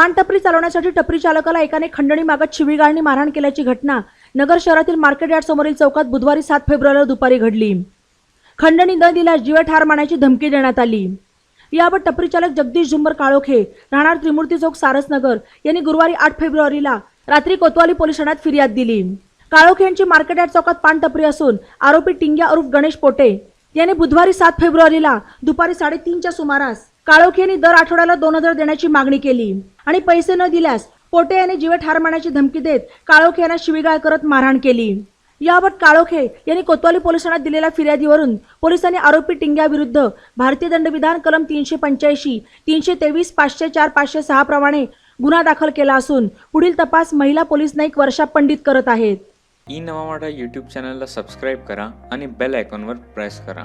पानटपरी चालवण्यासाठी टपरी चालकाला एकाने खंडणी मागत शिवीगाळणी मारहाण केल्याची घटना नगर शहरातील मार्केट यार्ड समोरील चौकात बुधवारी सात फेब्रुवारीला दुपारी घडली. खंडणी न दिल्यास जीवे ठार मारण्याची धमकी देण्यात आली. याबाबत टपरी चालक जगदीश झुंबर काळोखे राहणार त्रिमूर्ती चौक सारसनगर यांनी गुरुवारी आठ फेब्रुवारीला रात्री कोतवाली पोलीस ठाण्यात फिर्याद दिली. काळोखे यांची मार्केट यार्ड चौकात पान टपरी असून आरोपी टिंग्या उर्फ गणेश पोटे यांनी बुधवारी सात फेब्रुवारीला दुपारी साडेतीनच्या सुमारास काळोखी यांनी दर आठवड्याला दोन हजार देण्याची मागणी केली. आणि पैसे न दिल्यास पोटे यांनी जीवे ठार मारण्याची धमकी देत काळोखे यांना शिवीगाळ करत मारहाण केली. याबाबत काळोखे यांनी कोतवाली पोलीस ठाण्यात दिलेल्या फिर्यादीवरून पोलिसांनी आरोपी टिंग्याविरुद्ध भारतीय दंडविधान कलम तीनशे पंच्याऐंशी तीनशे तेवीस पाचशे चार पाचशे सहा प्रमाणे गुन्हा दाखल केला असून पुढील तपास महिला पोलीस नाईक वर्षा पंडित करत आहेत. ई नवा मराठा यूट्यूब चॅनलला सबस्क्राईब करा आणि बेल आयकॉनवर प्रेस करा.